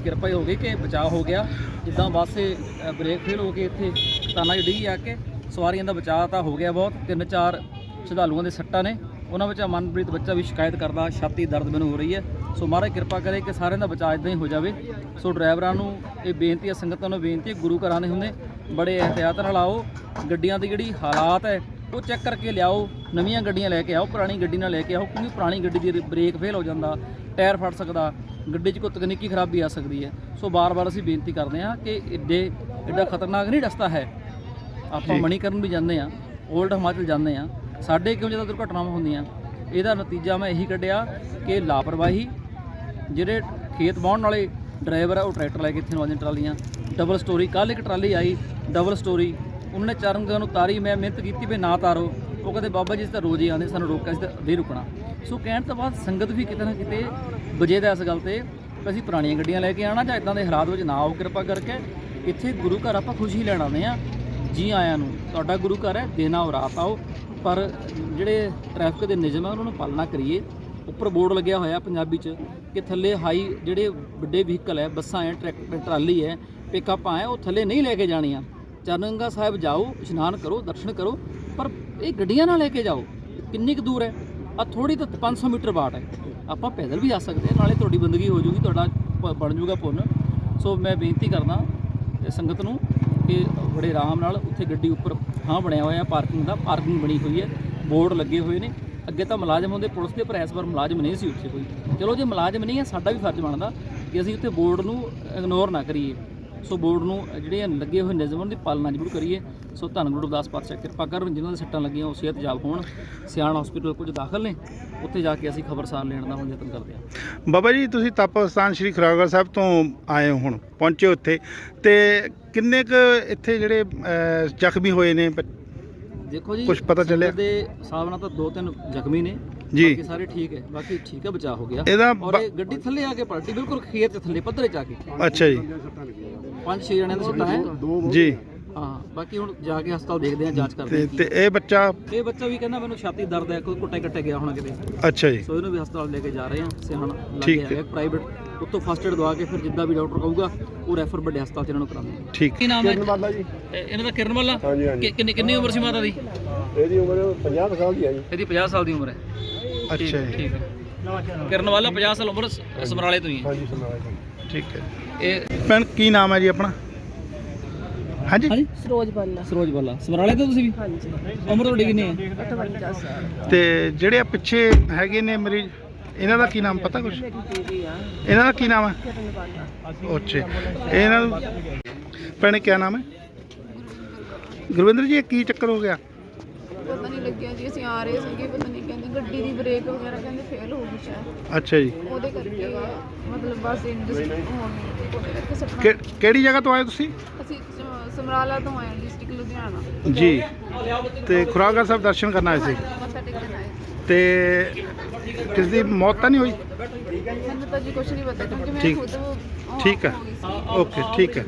ਦੀ ਕਿਰਪਾ ਹੀ ਹੋ ਗਈ ਕਿ ਬਚਾਅ ਹੋ ਗਿਆ। ਜਿੱਦਾਂ ਬੱਸ ਬ੍ਰੇਕ ਫੇਲ ਹੋ ਕੇ ਇੱਥੇ ਤਾਨਾ ਜਿਹੜੀ ਆ ਕੇ, ਸਵਾਰੀਆਂ ਦਾ ਬਚਾਅ ਤਾਂ ਹੋ ਗਿਆ ਬਹੁਤ। ਤਿੰਨ ਚਾਰ ਸ਼ਰਧਾਲੂਆਂ ਦੇ ਸੱਟਾਂ ਨੇ। ਉਹਨਾਂ ਵਿੱਚ ਮਨਪ੍ਰੀਤ ਬੱਚਾ ਵੀ ਸ਼ਿਕਾਇਤ ਕਰਦਾ, ਛਾਤੀ ਦਰਦ ਮੈਨੂੰ ਹੋ ਰਹੀ ਹੈ। ਸੋ ਮਹਾਰਾਜ ਕਿਰਪਾ ਕਰੇ ਕਿ ਸਾਰਿਆਂ ਦਾ ਬਚਾਅ ਇਦਾਂ ਹੀ ਹੋ ਜਾਵੇ। ਸੋ ਡਰਾਈਵਰਾਂ ਨੂੰ ਇਹ ਬੇਨਤੀ ਹੈ ਸੰਗਤਾਂ ਨੂੰ ਬੇਨਤੀ ਹੈ ਗੁਰੂ ਘਰਾਂ ਦੇ ਹੁੰਦੇ ਬੜੇ ਇਹਤਿਆਤ ਨਾਲ ਆਓ। ਗੱਡੀਆਂ ਦੀ ਜਿਹੜੀ ਹਾਲਾਤ ਹੈ, ਉਹ ਚੈੱਕ ਕਰਕੇ ਲਿਆਓ। ਨਵੀਆਂ ਗੱਡੀਆਂ ਲੈ ਕੇ ਆਓ, ਪੁਰਾਣੀ ਗੱਡੀ ਨਾਲ ਲੈ ਕੇ ਆਓ, ਕਿਉਂਕਿ ਪੁਰਾਣੀ ਗੱਡੀ ਦੀ ਬ੍ਰੇਕ ਫੇਲ ਹੋ ਜਾਂਦਾ, ਟਾਇਰ ਫਟ ਸਕਦਾ। ਗੱਡੀ 'ਚ ਕੋਈ ਤਕਨੀਕੀ ਖਰਾਬੀ ਆ ਸਕਦੀ ਹੈ। ਸੋ ਬਾਰ-ਬਾਰ ਅਸੀਂ ਬੇਨਤੀ ਕਰਦੇ ਹਾਂ ਕਿ ਏਡੇ ਐਡਾ ਖਤਰਨਾਕ ਨਹੀਂ ਰਸਤਾ ਹੈ ਆਪਾਂ ਮਣੀਕਰਨ ਵੀ ਜਾਂਦੇ ਆ 올ਡ ਹਿਮਾਚਲ ਜਾਂਦੇ ਆ ਸਾਡੇ ਕਿਉਂ ਜ਼ਿਆਦਾ ਦੁਰਘਟਨਾਵਾਂ ਹੁੰਦੀਆਂ? ਇਹਦਾ ਨਤੀਜਾ ਮੈਂ ਇਹੀ ਕੱਢਿਆ ਕਿ ਲਾਪਰਵਾਹੀ ਜਿਹੜੇ ਖੇਤ ਵਾਹੁਣ ਵਾਲੇ ਡਰਾਈਵਰ ਆ ਉਹ ਟਰੈਕਟਰ ਲੈ ਕੇ ਇੱਥੇ ਨੂੰ ਆਉਂਦੇ ਟਰਾਲੀਆਂ ਡਬਲ ਸਟੋਰੀ ਕੱਲ ਇੱਕ ਟਰਾਲੀ ਆਈ ਡਬਲ ਸਟੋਰੀ ਉਹਨਾਂ ਨੇ ਚਰਨਗਾਹ ਨੂੰ ਤਾਰੀ ਮੈਂ ਮਿਹਨਤ ਕੀਤੀ ਵੀ ਨਾ ਤਾਰੋ ਉਹ ਕਹਿੰਦੇ, ਬਾਬਾ ਜੀ, ਅਸੀਂ ਤਾਂ ਰੋਜ਼ ਹੀ ਆਉਂਦੇ, ਸਾਨੂੰ ਰੋਕਿਆ ਸੀ ਤਾਂ ਦੇ ਰੁਕਣਾ। ਸੋ ਕਹਿਣ ਤੋਂ ਬਾਅਦ ਸੰਗਤ ਵੀ ਕਿਤੇ ਨਾ ਕਿਤੇ ਵਜੇ ਦਾ ਇਸ ਗੱਲ ਤੇ ਵੀ ਅਸੀਂ ਪੁਰਾਣੀਆਂ ਗੱਡੀਆਂ ਲੈ ਕੇ ਆਣਾ ਜਾਂ ਇਦਾਂ ਦੇ ਹਾਲਾਤ ਵਿੱਚ ਨਾ ਆਓ, ਕਿਰਪਾ ਕਰਕੇ ਇੱਥੇ ਗੁਰੂ ਘਰ ਆਪਾਂ ਖੁਸ਼ੀ ਲੈਣ ਆਉਂਦੇ ਆ ਜੀ ਆਇਆਂ ਨੂੰ, ਤੁਹਾਡਾ ਗੁਰੂ ਘਰ ਹੈ, ਦੇਣਾ ਔਰ ਰਾਤ ਆਓ। ਪਰ ਜਿਹੜੇ ਟ੍ਰੈਫਿਕ ਦੇ ਨਿਯਮ ਹੈ ਉਹਨਾਂ ਨੂੰ ਪਾਲਣਾ ਕਰੀਏ। ਉੱਪਰ ਬੋਰਡ ਲੱਗਿਆ ਹੋਇਆ ਪੰਜਾਬੀ 'ਚ ਕਿ ਥੱਲੇ ਹਾਈ ਜਿਹੜੇ ਵੱਡੇ ਵਹੀਕਲ ਹੈ, ਬੱਸਾਂ ਹੈ ਟਰੈਕਟਰ ਟਰਾਲੀ ਹੈ ਪਿਕਅਪਾਂ ਹੈ ਉਹ ਥੱਲੇ ਨਹੀਂ ਲੈ ਕੇ ਜਾਣੀਆਂ। ਚਰਨਗੰਗਾ ਸਾਹਿਬ ਜਾਓ, ਇਸ਼ਨਾਨ ਕਰੋ, ਦਰਸ਼ਨ ਕਰੋ। ਪਰ ਇਹ ਗੱਡੀਆਂ ਨਾਲ ਲੈ ਕੇ ਜਾਓ। ਕਿੰਨੀ ਕੁ ਦੂਰ ਹੈ? ਆ ਥੋੜੀ ਤਾਂ 500 ਮੀਟਰ ਬਾਟ ਹੈ। ਆਪਾਂ ਪੈਦਲ ਵੀ ਜਾ ਸਕਦੇ ਹਾਂ, ਨਾਲੇ ਤੁਹਾਡੀ ਬੰਦਗੀ ਹੋ ਜੂਗੀ, ਤੁਹਾਡਾ ਪ- ਬਣ ਜੂਗਾ ਪੁੰਨ। ਸੋ ਮੈਂ ਬੇਨਤੀ ਕਰਦਾ ਸੰਗਤ ਨੂੰ ਕਿ ਬੜੇ ਆਰਾਮ ਨਾਲ ਉੱਥੇ ਗੱਡੀ ਉੱਪਰ ਥਾਂ ਬਣਿਆ ਹੋਇਆ, ਪਾਰਕਿੰਗ ਦਾ, ਪਾਰਕਿੰਗ ਬਣੀ ਹੋਈ ਹੈ। ਬੋਰਡ ਲੱਗੇ ਹੋਏ ਨੇ। ਅੱਗੇ ਤਾਂ ਮੁਲਾਜ਼ਮ ਹੁੰਦੇ, ਪੁਲਿਸ ਦੇ ਪਰ ਇਸ ਵਾਰ ਮੁਲਾਜ਼ਮ ਨਹੀਂ ਸੀ ਉੱਥੇ ਕੋਈ। ਚਲੋ ਜੇ ਮੁਲਾਜ਼ਮ ਨਹੀਂ ਹੈ, ਸਾਡਾ ਵੀ ਫਰਜ਼ ਬਣਦਾ ਕਿ ਅਸੀਂ ਉੱਥੇ ਬੋਰਡ ਨੂੰ ਇਗਨੋਰ ਨਾ ਕਰੀਏ। ਸੋ ਬੋਰਡ ਨੂੰ ਜਿਹੜੇ ਲੱਗੇ ਹੋਏ ਨਿਯਮਾਂ ਦੀ ਪਾਲਣਾ ਜ਼ਰੂਰ ਕਰੀਏ। ਸੋ ਧੰਨ ਗੁਰੂ ਰਵਿਦਾਸ ਪਾਤਸ਼ਾਹ ਕਿਰਪਾ ਕਰਨ ਜਿਨ੍ਹਾਂ ਦੇ ਸੱਟਾਂ ਲੱਗੀਆਂ ਉਹ ਸਿਹਤਯਾਬ ਹੋਣ। ਸਿਆਣ ਹਸਪੀਟਲ ਕੁਝ ਦਾਖਲ ਨੇ ਉੱਥੇ ਜਾ ਕੇ ਅਸੀਂ ਖਬਰਸਾਰ ਲੈਣ ਦਾ ਹੁਣ ਯਤਨ ਕਰਦੇ ਹਾਂ। ਬਾਬਾ ਜੀ ਤੁਸੀਂ ਤਪਸਥਾਨ ਸ੍ਰੀ ਖਰਾਗੜ ਸਾਹਿਬ ਤੋਂ ਆਏ ਹੋ ਹੁਣ ਪਹੁੰਚੇ ਉੱਥੇ। ਤੇ ਕਿੰਨੇ ਕੁ ਇੱਥੇ ਜਿਹੜੇ ਜ਼ਖਮੀ ਹੋਏ ਨੇ? ਦੇਖੋ ਜੀ ਕੁਛ ਪਤਾ ਚੱਲਿਆ? ਦੇ ਹਿਸਾਬ ਨਾਲ ਤਾਂ ਦੋ ਤਿੰਨ ਜ਼ਖਮੀ ਨੇ। ਜੀ। ਬਾਕੀ ਸਾਰੇ ਠੀਕ ਹੈ। ਬਾਕੀ ਠੀਕ ਹੈ ਬਚਾਅ ਹੋ ਗਿਆ। ਇਹਦਾ ਔਰ ਬ- ਇਹ ਗੱਡੀ ਥੱਲੇ ਆ ਕੇ ਪਲਟੀ ਬਿਲਕੁਲ ਖੇਤ ਦੇ ਥੱਲੇ ਪੱਧਰੇ ਚ ਆ ਕੇ। ਅੱਛਾ ਜੀ। ਪੰਜ ਛੇ ਜਣਿਆਂ ਦਾ ਸੱਟਾ ਹੈ। ਜੀ। ਹਾਂ ਬਾਕੀ ਹੁਣ ਜਾ ਕੇ ਹਸਪਤਾਲ ਦੇਖਦੇ ਹਾਂ ਜਾਂਚ ਕਰਦੇ ਤੇ ਹਾਂ। ਤੇ ਇਹ ਬੱਚਾ ਕੀ। ਇਹ ਬੱਚਾ ਵੀ ਕਹਿੰਦਾ ਮੈਨੂੰ ਛਾਤੀ ਦਰਦ ਹੈ ਕੋਈ ਕੁੱਟੇ ਕੱਟੇ ਗਿਆ ਹੋਣਾ ਕਿਤੇ। ਅੱਛਾ ਜੀ। ਸੋ ਇਹਨੂੰ ਵੀ ਹਸਪਤਾਲ ਲੈ ਕੇ ਜਾ ਰਹੇ ਹਾਂ ਸਿਆਣ ਠੀਕ ਲੱਗੇ ਹੈ। ਪ੍ਰਾਈਵੇਟ ਉੱਥੋਂ ਫਸਟ ਏਡ ਦਵਾ ਕੇ ਫਿਰ ਜਿੱਦਾਂ ਵੀ ਡਾਕਟਰ ਕਹੂਗਾ ਉਹ ਰੈਫਰ ਵੱਡੇ ਹਸਪਤਾਲ ਚ ਇਹਨਾਂ ਨੂੰ ਕਰਾਉਂਦੇ ਠੀਕ। ਕੀ ਨਾਮ ਹੈ? ਇਹ- ਇਹਨਾਂ ਦਾ ਕਿਰਨ ਵਾਲਾ ਹਾਂਜੀ ਹਾਂਜੀ। ਕਿੰਨੀ ਕਿੰਨੀ ਉਮਰ ਸੀ ਮਾਤਾ ਦੀ? ਇਹਦੀ ਉਮਰ 50 ਸਾਲ ਦੀ ਹੈ ਜੀ। ਇਹਦੀ 50 ਸਾਲ ਦੀ ਉਮਰ ਹੈ। ਅੱਛਾ ਜੀ। ਠੀਕ ਹੈ। ਕਿਰਨ ਵਾਲਾ 50 ਸਾਲ ਉਮਰ ਸ- ਸਮਰਾਲੇ ਤੋਂ ਹੀ ਹੈ। ਹਾਂਜੀ ਸੁਣਾਓ ਠੀਕ ਹੈ। ਇਹ ਭੈਣ ਕੀ ਨਾਮ ਹੈ ਜੀ ਆਪਣਾ? ਹਾਂਜੀ? ਹਾਂਜੀ? ਸਰੋਜ ਬੱਲਾ ਸਰੋਜ ਵਾਲਾ ਸਮਰਾਲੇ ਤੋਂ ਤੁਸੀਂ ਵੀ? ਹਾਂਜੀ। ਉਮਰ ਤੁਹਾਡੀ ਕਿੰਨੀ ਹੈ? 58 ਸਾਲ। ਤੇ ਜਿਹੜੇ ਆ ਪਿੱਛੇ ਹੈਗੇ ਨੇ ਮਰੀਜ਼ ਇਹਨਾਂ ਦਾ ਕੀ ਨਾਮ ਪਤਾ ਕੁਛ? ਮੇਰੀ ਦੀਦੀ ਆ। ਇਹਨਾਂ ਦਾ ਕੀ ਨਾਮ ਹੈ? ਕਰਨ ਵਾਲਾ ਅੱਛਾ ਇਹਨਾਂ ਨੂੰ ਭੈਣੇ ਕੀ ਨਾਮ ਹੈ? ਗੁਰਵਿੰਦਰ ਜੀ ਇਹ ਕੀ ਚੱਕਰ ਹੋ ਗਿਆ? ਪਤਾ ਨਹੀਂ ਲੱਗਿਆ ਜੀ ਅਸੀਂ ਆ ਰਹੇ ਸੀਗੇ ਪਤਾ ਨਹੀਂ ਕਹਿੰਦੇ ਗੱਡੀ ਦੀ ਬ੍ਰੇਕ ਵਗੈਰਾ ਕਹਿੰਦੇ ਫੇਲ ਹੋ ਗਈ ਸ਼ਾਇਦ। ਅੱਛਾ ਜੀ। ਉਹਦੇ ਕਰਕੇ ਮਤਲਬ ਬਸ ਇੰਡਸਟਰੀ ਹੋਣ ਉਹਦੇ ਕਰਕੇ ਸੱਟਾਂ ਕਿ- ਕਿਹੜੀ ਜਗ੍ਹਾ ਤੋਂ ਆਏ ਤੁਸੀਂ? ਅਸੀਂ ਸ- ਸਮਰਾਲਾ ਤੋਂ ਆਏ ਡਿਸਟ੍ਰਿਕਟ ਲੁਧਿਆਣਾ। ਜੀ। ਤੇ ਖੁਰਾਗੜ ਸਾਹਿਬ ਦਰਸ਼ਨ ਕਰਨ ਆਏ ਸੀ? ਮੱਥਾ ਟੇਕਣ ਆਏ ਤੇ ਕਿਸ ਦੀ ਮੌਤ ਤਾਂ ਨਹੀਂ ਹੋਈ? ਮੈਨੂੰ ਤਾਂ ਜੀ ਕੁਝ ਨਹੀਂ ਪਤਾ ਕਿਉਂਕਿ ਮੈਂ ਠੀਕ- ਖੁਦ ਉਹ ਠੀਕ ਹੈ। ਹੋ ਗਈ ਸੀ। ਓਕੇ ਠੀਕ ਹੈ।